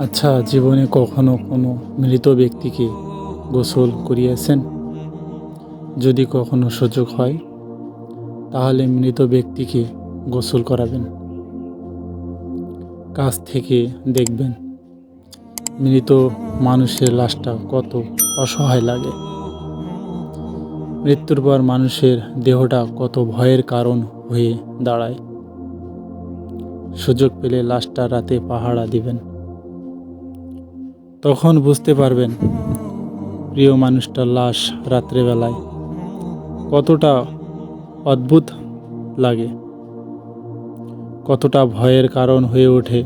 আচ্ছা জীবনে কখনো কোনো মৃত ব্যক্তিকে গোসল করিয়েছেন? যদি কখনো সুযোগ হয়, তাহলে মৃত ব্যক্তিকে গোসল করাবেন। কাছ থেকে দেখবেন, মৃত মানুষের লাশটা কত অসহায় লাগে। মৃত্যুর পর মানুষের দেহটা কত ভয়ের কারণ হয়ে দাঁড়ায়। সুযোগ পেলে লাশটা রাতে পাহারা দিবেন। তখন বুঝতে পারবেন, প্রিয় মানুষটার লাশ রাত্রেবেলায় কতটা অদ্ভুত লাগে, কতটা ভয়ের কারণ হয়ে ওঠে,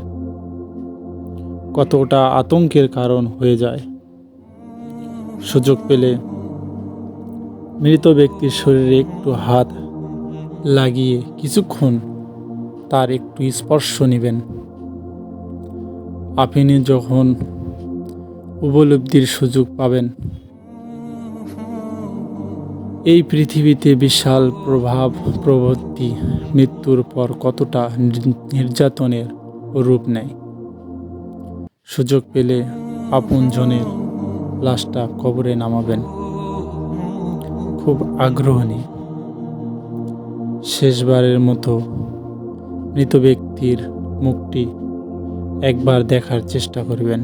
কতটা আতঙ্কের কারণ হয়ে যায়। সুযোগ পেলে মৃত ব্যক্তির শরীরে একটু হাত লাগিয়ে কিছুক্ষণ তার একটু স্পর্শ নেবেন। আপনি যখন উপলব্ধির সুযোগ পাবেন। এই পৃথিবীতে বিশাল প্রভাব প্রবৃত্তি মৃত্যুর পর কতটা নির- নির্যাতনের রূপ নেয়? সুযোগ পেলে আপনজনের লাশটা কবরে নামাবেন। খুব আগ্রহ নিয়ে শেষবারের মতো মৃত ব্যক্তির মুখটি একবার দেখার চেষ্টা করবেন।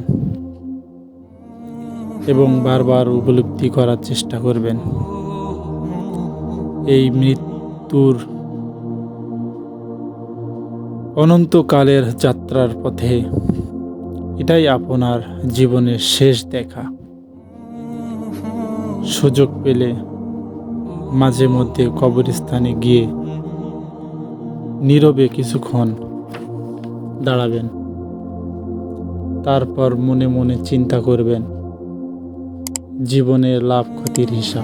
এবং বারবার উপলব্ধি করার চেষ্টা করবেন। এই মৃত্যুর অনন্তকালের যাত্রার পথে এটাই আপনার জীবনের শেষ দেখা। সুযোগ পেলে মাঝে মধ্যে কবরস্থানে গিয়ে নীরবে কিছুক্ষণ দাঁড়াবেন। তারপর মনে মনে চিন্তা করবেন জীবনের লাভ ক্ষতির হিসাব।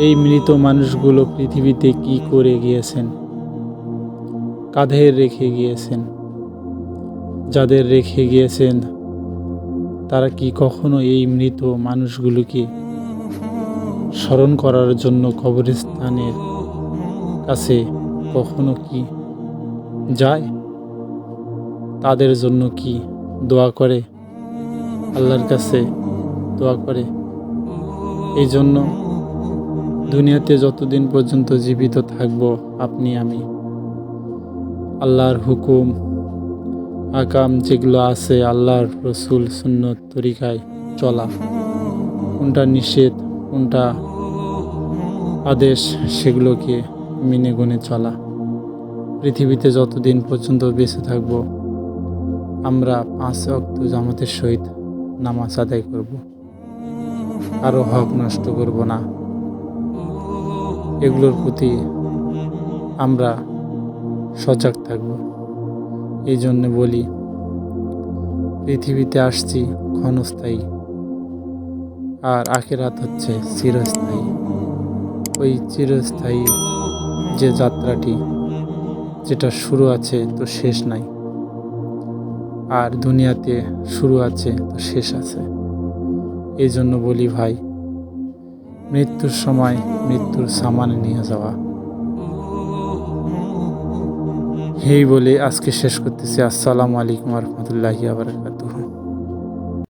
এই মৃত মানুষগুলো পৃথিবীতে কি করে গিয়েছেন? কাঁধে রেখে গিয়েছেন? যাদের রেখে গিয়েছেন, তারা কি কখনো এই মৃত মানুষগুলোকে স্মরণ করার জন্য কবরস্থানের কাছে কখনো কি যায়? তাদের জন্য কি দোয়া করে? আল্লাহর কাছে দোয়া করে। এই জন্য দুনিয়াতে যতদিন পর্যন্ত জীবিত থাকব আপনি আমি। আল্লাহর হুকুম, আকাম যেগুলো আছে আল্লাহর রসুল সুন্নত তরিকায় চলা। কোনটা নিষেধ, কোনটা আদেশ, সেগুলোকে মেনে গুনে চলা। পৃথিবীতে যতদিন পর্যন্ত বেঁচে থাকব, আমরা পাঁচ অক্ত জামাতের সহিত নামাজ আদায় করব। কারও হক নষ্ট করব না। এগুলোর প্রতি আমরা সজাগ থাকব। এই জন্য বলি, পৃথিবীতে আসছি ক্ষণস্থায়ী, আর আখেরাত হচ্ছে চিরস্থায়ী। ওই চিরস্থায়ী যে যাত্রাটি, যেটা শুরু আছে তো শেষ নাই। আর দুনিয়াতে শুরু আছে, তো শেষ আছে। এই জন্য বলি ভাই, মৃত্যুর সময় মৃত্যুর সামান নিয়ে যাওয়া। এই বলে আজকে শেষ করতেছি। আসসালামু আলাইকুম রহমতুল্লাহি আবরকাত